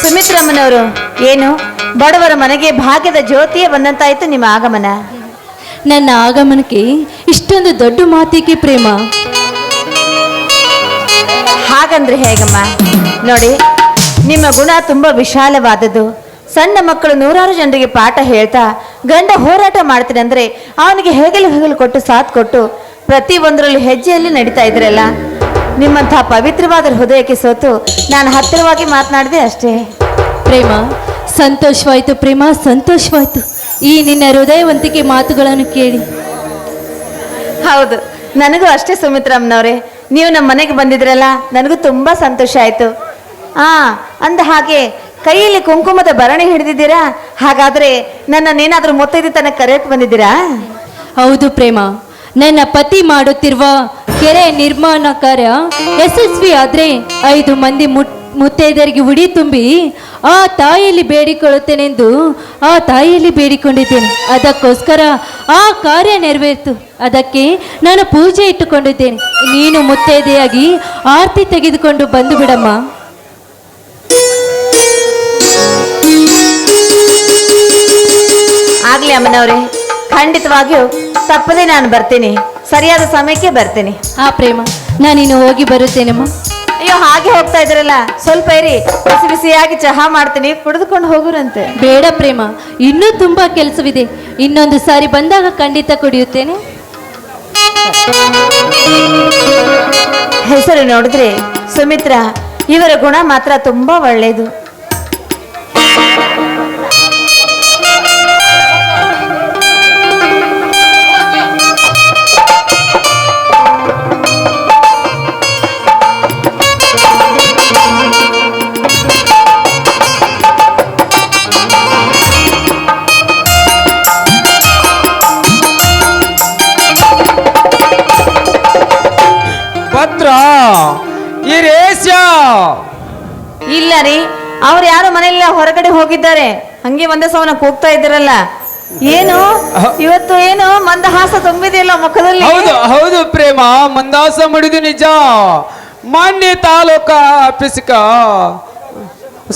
ಸುಮಿತ್ರಮ್ಮನವರು ಏನು? ಬಡವರ ಮನೆಗೆ ಭಾಗ್ಯದ ಜ್ಯೋತಿಯೇ ಬಂದಂತಾಯ್ತು ನಿಮ್ಮ ಆಗಮನ. ನನ್ನ ಆಗಮನಕ್ಕೆ ಇಷ್ಟೊಂದು ದೊಡ್ಡ ಮಾತಿಗೆ ಪ್ರೇಮ? ಹಾಗಂದ್ರೆ ಹೇಗಮ್ಮ? ನೋಡಿ ನಿಮ್ಮ ಗುಣ ತುಂಬಾ ವಿಶಾಲವಾದದ್ದು. ಸಣ್ಣ ಮಕ್ಕಳು ನೂರಾರು ಜನರಿಗೆ ಪಾಠ ಹೇಳ್ತಾ ಗಂಡ ಹೋರಾಟ ಮಾಡ್ತೀನಿ ಅಂದ್ರೆ ಅವನಿಗೆ ಹೆಗಲು ಹೆಗಲು ಕೊಟ್ಟು ಸಾಥ್ ಕೊಟ್ಟು ಪ್ರತಿ ಒಂದರಲ್ಲೂ ಹೆಜ್ಜೆಯಲ್ಲಿ ನಡೀತಾ ಇದ್ರಲ್ಲ. ನಿಮ್ಮಂತಹ ಪವಿತ್ರವಾದ ಹೃದಯಕ್ಕೆ ಸೋತು ನಾನು ಹತ್ತಿರವಾಗಿ ಮಾತನಾಡಿದೆ ಅಷ್ಟೇ. ಪ್ರೇಮ ಸಂತೋಷವಾಯಿತು ಪ್ರೇಮ ಸಂತೋಷವಾಯ್ತು. ಈ ನಿನ್ನ ಹೃದಯವಂತಿಕೆ ಮಾತುಗಳನ್ನು ಕೇಳಿ. ಹೌದು ನನಗೂ ಅಷ್ಟೇ ಸುಮಿತ್ರಮ್ಮನವ್ರೆ ನೀವು ನಮ್ಮ ಮನೆಗೆ ಬಂದಿದ್ರಲ್ಲ ನನಗೂ ತುಂಬ ಸಂತೋಷ ಆಯಿತು. ಆ ಅಂದ ಹಾಗೆ ಕೈಯಲ್ಲಿ ಕುಂಕುಮದ ಭರಣಿ ಹಿಡಿದಿದ್ದೀರಾ? ಹಾಗಾದರೆ ನನ್ನನ್ನೇನಾದರೂ ಮುತ್ತೈದೆ ತನಕ ಕರೆಯಕ್ಕೆ ಬಂದಿದ್ದೀರಾ? ಹೌದು ಪ್ರೇಮ ನನ್ನ ಪತಿ ಮಾಡುತ್ತಿರುವ ಕೆರೆ ನಿರ್ಮಾಣ ಕಾರ್ಯ ಯಶಸ್ವಿ ಆದ್ರೆ ಐದು ಮಂದಿ ಮುಟ್ ಮುತ್ತೈದರಿಗೆ ಉಡಿ ತುಂಬಿ, ಆ ತಾಯಿಯಲ್ಲಿ ಬೇಡಿಕೊಳ್ಳುತ್ತೇನೆಂದು ಆ ತಾಯಿಯಲ್ಲಿ ಬೇಡಿಕೊಂಡಿದ್ದೇನೆ. ಅದಕ್ಕೋಸ್ಕರ ಆ ಕಾರ್ಯ ನೆರವೇರಿತು. ಅದಕ್ಕೆ ನಾನು ಪೂಜೆ ಇಟ್ಟುಕೊಂಡಿದ್ದೇನೆ. ನೀನು ಮುತ್ತೈದೆಯಾಗಿ ಆರತಿ ತೆಗೆದುಕೊಂಡು ಬಂದು ಬಿಡಮ್ಮ. ಆಗ್ಲಿ ಅಮ್ಮನವ್ರೆ, ಖಂಡಿತವಾಗಿಯೂ ತಪ್ಪದೆ ನಾನು ಬರ್ತೀನಿ. ಸರಿಯಾದ ಸಮಯಕ್ಕೆ ಬರ್ತೀನಿ. ಆ ಪ್ರೇಮ. ನಾನಿನ್ನು ಹೋಗಿ ಬರುತ್ತೇನಮ್ಮ? ಅಯ್ಯೋ ಹಾಗೆ ಹೋಗ್ತಾ ಇದ್ರಲ್ಲ? ಸ್ವಲ್ಪ ಇರಿ. ಬಿಸಿ ಬಿಸಿಯಾಗಿ ಚಹಾ ಮಾಡ್ತೀನಿ ಕುಡಿದುಕೊಂಡು ಹೋಗುರಂತೆ. ಬೇಡ ಪ್ರೇಮ. ಇನ್ನೂ ತುಂಬಾ ಕೆಲಸವಿದೆ. ಇನ್ನೊಂದು ಸಾರಿ ಬಂದಾಗ ಖಂಡಿತ ಕುಡಿಯುತ್ತೇನೆ. ಹೆಸರು ನೋಡಿದ್ರೆ ಸುಮಿತ್ರ ಇವರ ಗುಣ ಮಾತ್ರ ತುಂಬಾ ಒಳ್ಳೆಯದು. ಅವ್ರು ಯಾರು ಮನೆಯಲ್ಲ ಹೊರಗಡೆ ಹೋಗಿದ್ದಾರೆ. ಹಂಗೆ ಒಂದೇ ಸವನ ಕೂಗ್ತಾ ಇದ್ರಲ್ಲ ಏನು? ಇವತ್ತು ಏನು? ಮಂದಹಾಸ ತುಂಬಿದೆಯಲ್ಲ ಮುಖದಲ್ಲಿ ಹೌದು ಹೌದು ಪ್ರೇಮ. ಮಂದಹಾಸ ಮುಡಿದು ನಿಜ. ಮಾನ್ಯ ತಾಲೂಕ ಆಫೀಸ್ಕ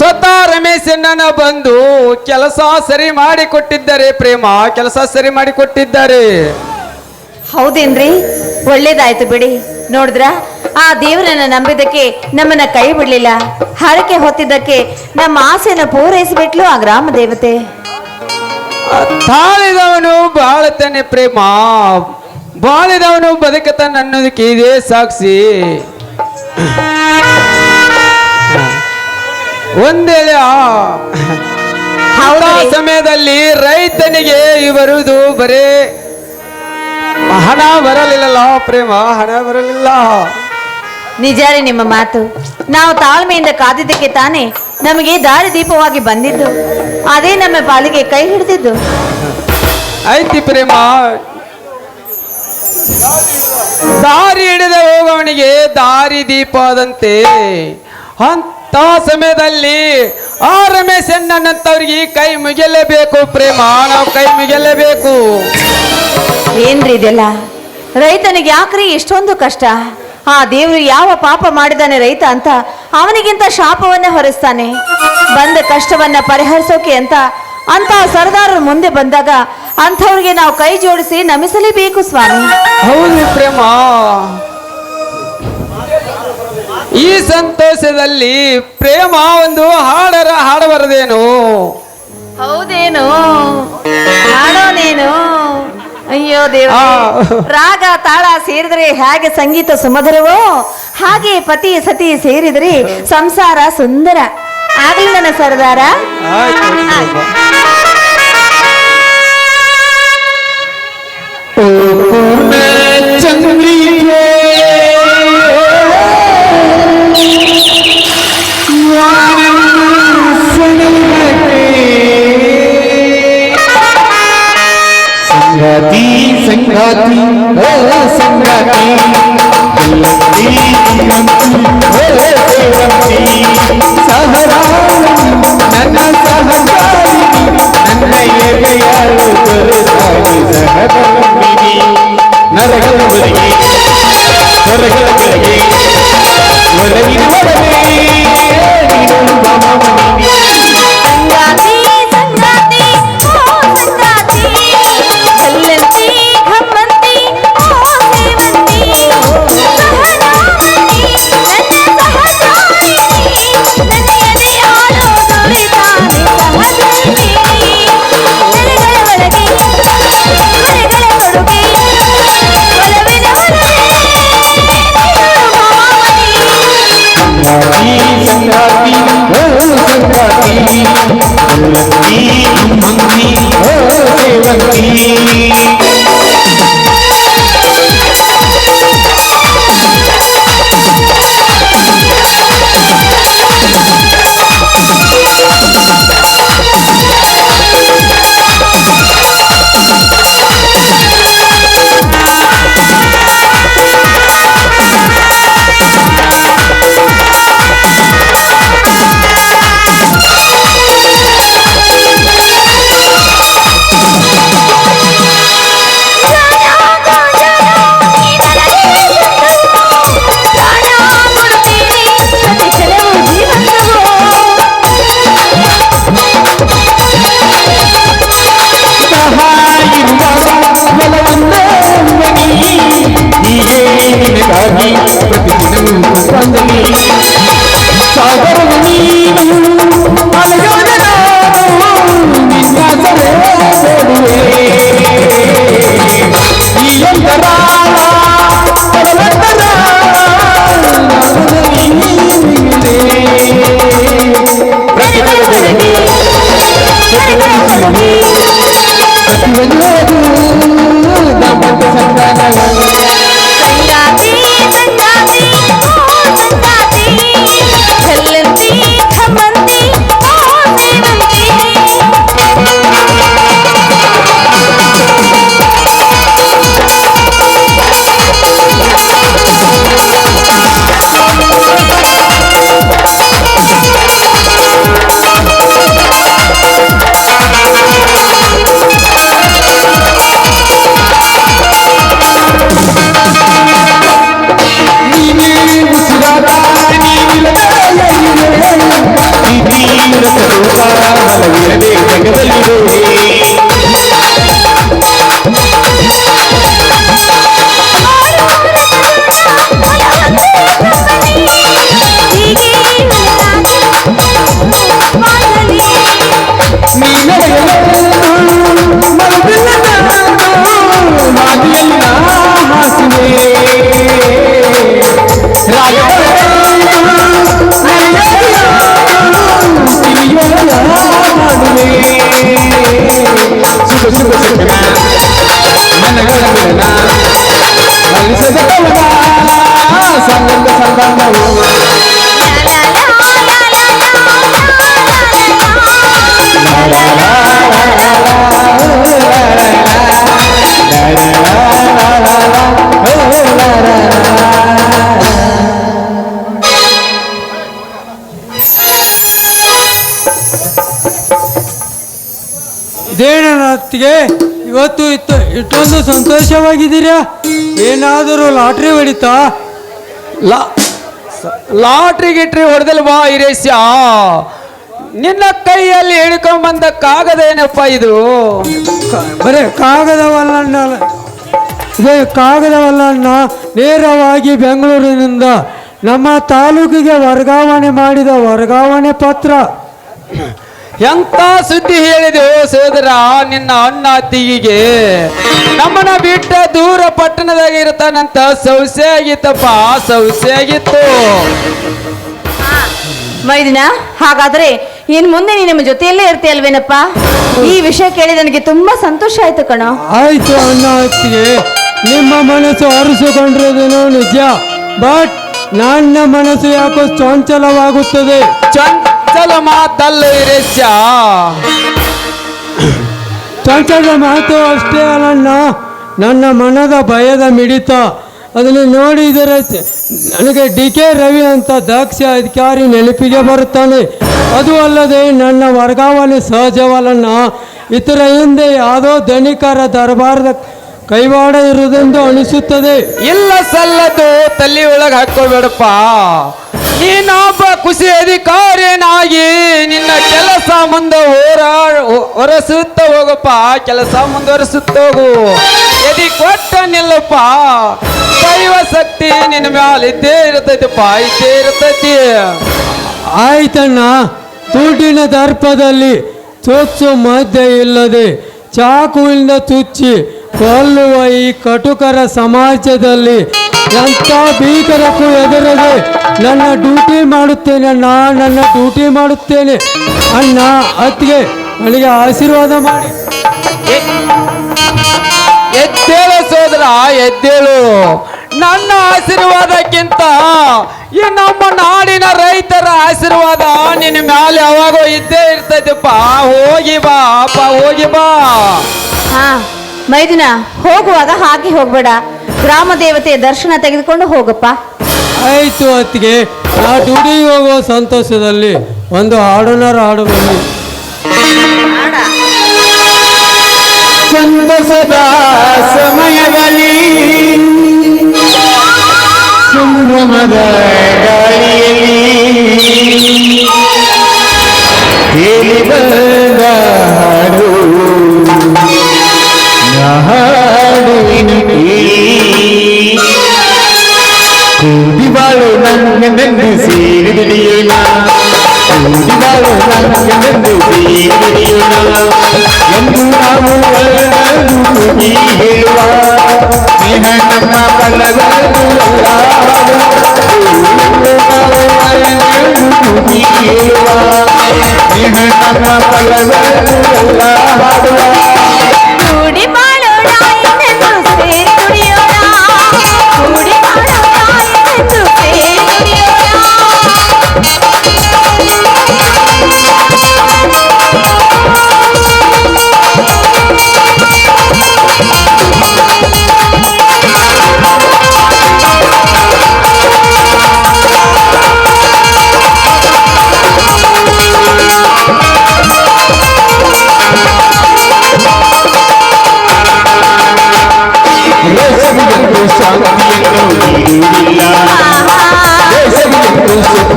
ಸ್ವತಃ ರಮೇಶ್ ಅಣ್ಣನ ಬಂದು ಕೆಲಸ ಸರಿ ಮಾಡಿ ಕೊಟ್ಟಿದ್ದಾರೆ ಪ್ರೇಮ. ಕೆಲಸ ಸರಿ ಮಾಡಿ ಕೊಟ್ಟಿದ್ದಾರೆ. ಹೌದೇನ್ರಿ? ಒಳ್ಳೇದಾಯ್ತು ಬಿಡಿ. ನೋಡಿದ್ರ? ಆ ದೇವರನ್ನ ನಂಬಿದ್ದಕ್ಕೆ ನಮ್ಮನ್ನ ಕೈ ಬಿಡ್ಲಿಲ್ಲ. ಹರಕೆ ಹೊತ್ತಿದ್ದಕ್ಕೆ ನಮ್ಮ ಆಸೆನ ಪೂರೈಸಿಬಿಟ್ಲು ಆ ಗ್ರಾಮ ದೇವತೆ. ತಾಳಿದವನು ಬಾಳತಾನೆ ಪ್ರೇಮ. ಬಾಳಿದವನು ಬದುಕತಾನೆ ಅನ್ನೋದಕ್ಕೆ ಇದೇ ಸಾಕ್ಷಿ. ಒಂದೇ ಆ- ಸಮಯದಲ್ಲಿ ರೈತನಿಗೆ ಇವರುದು ಬರೇ. ಹಣ ಬರಲಿಲ್ಲಲ್ಲ ಪ್ರೇಮ ಹಣ ಬರಲಿಲ್ಲ. ನಿಜ ರೀ ನಿಮ್ಮ ಮಾತು. ನಾವು ತಾಳ್ಮೆಯಿಂದ ಕಾದಿದ್ದಕ್ಕೆ ತಾನೇ ನಮಗೆ ದಾರಿ ದೀಪವಾಗಿ ಬಂದಿದ್ದು. ಅದೇ ನಮ್ಮ ಪಾಲಿಗೆ ಕೈ ಹಿಡಿದಿದ್ದು. ಐತಿ ಪ್ರೇಮ. ದಾರಿ ಹಿಡಿದ ಹೋಗವನಿಗೆ ದಾರಿ ದೀಪ ಆದಂತೆ. ಅಂತ ಸಮಯದಲ್ಲಿ ಆ ರಮೇಶ್ ಅಣ್ಣನಂತವ್ರಿಗೆ ಕೈ ಮುಗಿಯಲೇಬೇಕು ಪ್ರೇಮ. ನಾವು ಕೈ ಮುಗಿಯಲೇಬೇಕು. ಏನ್ರಿ ಇದೆಲ್ಲ? ರೈತನಿಗೆ ಯಾಕ್ರಿ ಇಷ್ಟೊಂದು ಕಷ್ಟ? ಆ ದೇವರು ಯಾವ ಪಾಪ ಮಾಡಿದಾನೆ ರೈತ ಅಂತ ಅವನಿಗಿಂತ ಶಾಪವನ್ನ ಹೊರಿಸ್ತಾನೆ. ಬಂದ ಕಷ್ಟವನ್ನ ಪರಿಹರಿಸೋಕೆ ಅಂತ ಅಂತ ಸರ್ದಾರ್ ಮುಂದೆ ಬಂದಾಗ ಅಂಥವ್ರಿಗೆ ನಾವು ಕೈ ಜೋಡಿಸಿ ನಮಿಸಲೇಬೇಕು ಸ್ವಾಮಿ. ಹೌದು ಪ್ರೇಮ. ಈ ಸಂತೋಷದಲ್ಲಿ ಪ್ರೇಮ ಒಂದು ಹಾಡರ ಹಾಡಬಾರದೇನು? ಹೌದೇನು? ಹಾಡೋನೇನು ಅಯ್ಯೋ ದೇವ ರಾಗ ತಾಳ ಸೇರಿದ್ರೆ ಹೇಗೆ ಸಂಗೀತ ಸುಮಧುರವೋ ಹಾಗೆ ಪತಿ ಸತಿ ಸೇರಿದ್ರೆ ಸಂಸಾರ ಸುಂದರ. ಆಗ್ಲಿಲ್ಲ ನನ್ನ ಸರದಾರ. ಸಂಗಾತಿ ಸಂಗಾತಿ ಓ ಸಂಗಾತಿ ಗೆಳತಿ, ಗೆಳತಿ, ಓ ಗೆಳತಿ. ಸಹರಾಳಿ ನನ್ನ ಸಹಕಾರಿ ನನ್ನ ಎದೆಯಾಳು ದೊರೆತಾಗಿ ಸಹಧರ್ಮಿಣಿ ನರಗಳ ಒಳಗೆ ಹೊರಗಳ ಕೆಳಗೆ ಒಳಗಿನ ಒಳಗೆ ನೀನೊಬ್ಬ ಶಿವಜೋದು యువజోడు దంపతి సంతానమా ಇದೇನತ್ತಿಗೆ ಇವತ್ತು ಇತ್ತು. ಇಷ್ಟೊಂದು ಸಂತೋಷವಾಗಿದ್ದೀರಾ? ಏನಾದರೂ ಲಾಟ್ರಿ ಹೊಡಿತಾ? ಲಾ ಲಾಟ್ರಿ ಗಿಟ್ರಿ ಹೊಡೆದಲ್ಲಿ ಬಾ ಹಿರೇಶ ನಿನ್ನ ಕೈಯಲ್ಲಿ ಹಿಡ್ಕೊಂಬಂದ ಕಾಗದ ಏನಪ್ಪ ಇದು? ಬರೇ ಕಾಗದವಲ್ಲ ಇದೇ ಕಾಗದವಲ್ಲ ನೇರವಾಗಿ ಬೆಂಗಳೂರಿನಿಂದ ನಮ್ಮ ತಾಲೂಕಿಗೆ ವರ್ಗಾವಣೆ ಮಾಡಿದ ವರ್ಗಾವಣೆ ಪತ್ರ. ಎಂತ ಸುದ್ದಿ ಹೇಳಿದೆ ಸೋದರ? ನಿನ್ನ ಅಣ್ಣ ಅತ್ತಿಗೆ ನಮ್ಮನ ಬಿಟ್ಟ ದೂರ ಪಟ್ಟಣದಾಗ ಇರ್ತಾನಂತ ಸೌಸೆ ಆಗಿತ್ತಪ್ಪ ಸೌಸೆ ಆಗಿತ್ತು. ವೈದಿನ ಹಾಗಾದ್ರೆ ಇನ್ ಮುಂದೆ ನೀ ನಮ್ಮ ಜೊತೆಯಲ್ಲೇ ಇರ್ತೀಯಲ್ವೇನಪ್ಪ ಈ ವಿಷಯ ಕೇಳಿ ನನಗೆ ತುಂಬಾ ಸಂತೋಷ ಆಯ್ತು ಕಣ. ಆಯ್ತು ಅಣ್ಣ ಅತ್ತಿಗೆ. ನಿಮ್ಮ ಮನಸ್ಸು ಅರಿಸಿಕೊಂಡಿರೋದೇನೋ ನಿಜ ಬಟ್ ನನ್ನ ಮನಸ್ಸು ಯಾಕೋ ಚಂಚಲವಾಗುತ್ತದೆ. ಚಂಚಲ ಮಾತಲ್ಲ ಹಿರೇಶ ಚಂಚಲ ಮಾತು ಅಷ್ಟೇ ಅಲ್ಲಣ್ಣ ನನ್ನ ಮನದ ಭಯದ ಮಿಡಿತ. ಅದನ್ನು ನೋಡಿದರೆ ನನಗೆ ಡಿ ಕೆ ರವಿ ಅಂತ ದಕ್ಷ ಅಧಿಕಾರಿ ನೆನಪಿಗೆ ಬರುತ್ತಾನೆ. ಅದು ಅಲ್ಲದೆ ನನ್ನ ವರ್ಗಾವಣೆ ಸಹಜವಲ್ಲಣ್ಣ ಇತರ ಹಿಂದೆ ಯಾವುದೋ ಧನಿಕರ ದರ್ಬಾರದ ಕೈವಾಡ ಇರುವುದೆಂದು ಅನಿಸುತ್ತದೆ. ಇಲ್ಲ ಸಲ್ಲದು ತಲ್ಲಿ ಒಳಗೆ ಹಾಕೋಬೇಡಪ್ಪ ನೀನೊಬ್ಬ ಖುಷಿ ಅಧಿಕಾರಿನಾಗಿ ನಿನ್ನ ಕೆಲಸ ಮುಂದೆ ಹೋರಾ ಹೊರಸುತ್ತ ಹೋಗಪ್ಪ. ಕೆಲಸ ಮುಂದುವರೆಸುತ್ತ ಹೋಗು. ಎದಿ ಕೊಟ್ಟ ನಿಲ್ಲಪ್ಪ. ದೈವ ಶಕ್ತಿ ನಿನ್ನ ಮ್ಯಾಲ ಇದ್ದೇ ಇರ್ತೈತಪ್ಪ, ಇದ್ದೇ ಇರ್ತೈತಿ. ಆಯ್ತಣ್ಣ, ದುಡ್ಡಿನ ದರ್ಪದಲ್ಲಿ ಚುಚ್ಚು ಮಧ್ಯ ಇಲ್ಲದೆ ಚಾಕುವಿಂದ ತುಚ್ಚಿ ಕೊಲ್ಲುವ ಈ ಕಟುಕರ ಸಮಾಜದಲ್ಲಿ ಎಂಥ ಭೀಕರಕ್ಕೂ ಎದುರದೆ ನನ್ನ ಡ್ಯೂಟಿ ಮಾಡುತ್ತೇನೆ ಅಣ್ಣ ನನ್ನ ಡ್ಯೂಟಿ ಮಾಡುತ್ತೇನೆ. ಅಣ್ಣ ಅತ್ತಿಗೆ ನನಗೆ ಆಶೀರ್ವಾದ ಮಾಡಿ. ಎದ್ದೇಳು ಸೋದರ ಎದ್ದೇಳು. ನನ್ನ ಆಶೀರ್ವಾದಕ್ಕಿಂತ ಈ ನಮ್ಮ ನಾಡಿನ ರೈತರ ಆಶೀರ್ವಾದ ನಿನ್ನ ಮ್ಯಾಲೆ ಯಾವಾಗೋ ಇದ್ದೇ ಇರ್ತೈತಪ್ಪ. ಹೋಗಿ ಬಾ ಅಪ್ಪ ಹೋಗಿ ಬಾ. ಹಾ. ಮೈದಿನ ಹೋಗುವಾಗ ಹಾಗೆ ಹೋಗ್ಬೇಡ. ಗ್ರಾಮ ದೇವತೆಯ ದರ್ಶನ ತೆಗೆದುಕೊಂಡು ಹೋಗಪ್ಪ. ಆಯ್ತು ಅತ್ತಿಗೆ ಆ ದುಡಿ ಹೋಗುವ ಸಂತೋಷದಲ್ಲಿ ಒಂದು ಹಾಡೋನಾರ ಹಾಡು ಬನ್ನಿ. ಸಂತಸದ ಸಮಯದಲ್ಲಿ I'm not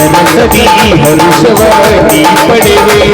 ಸರಸ್ವತಿ ಹರುಷವಾಗಿ ಪಡೆವೆ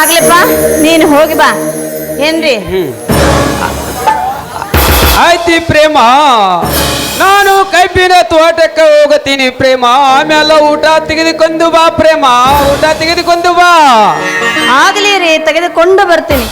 ಆಗ್ಲಪ್ಪ ನೀನು ಹೋಗಿ ಬಾ. ಏನ್ರಿ? ಆಯ್ತಿ ಪ್ರೇಮ. ನಾನು ಕಬ್ಬಿನ ತೋಟಕ್ಕೆ ಹೋಗತೀನಿ ಪ್ರೇಮ. ಆಮೇಲೆ ಊಟ ತೆಗೆದುಕೊಂಡು ಬಾ ಪ್ರೇಮ. ಊಟ ತೆಗೆದುಕೊಂಡು ಬಾ. ಆಗ್ಲಿ ರೀ ತೆಗೆದುಕೊಂಡು ಬರ್ತೀನಿ.